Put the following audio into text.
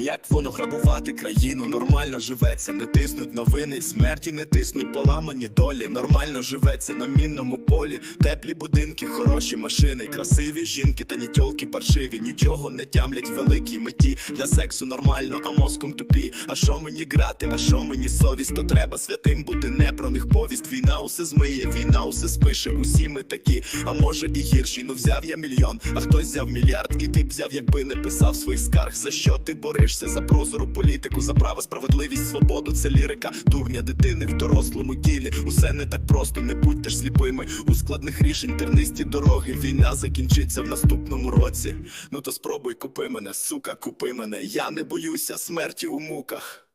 Як воно грабувати країну, нормально живеться, не тиснуть новини, смерті не тиснуть поламані долі, нормально живеться на мінному полі, теплі будинки, хороші машини, красиві жінки та ні тьолки паршиві, нічого не тямлять великій меті. Для сексу нормально, а мозком тупі. А що мені грати, а що мені совість, то треба святим бути не про них повість. Війна усе змиє, війна усе спише. Усі ми такі, а може і гірші. Ну взяв я мільйон, а хтось взяв мільярд, і ти б взяв, якби не писав своїх скарг. За що ти борешся? За прозору політику, за право, справедливість, свободу. Це лірика, дурня дитини в дорослому тілі. Усе не так просто, не будьте ж сліпими. У складних рішень тернисті дороги. Війна закінчиться в наступному році. Ну то спробуй купи мене, сука, купи мене. Я не боюся смерті у муках.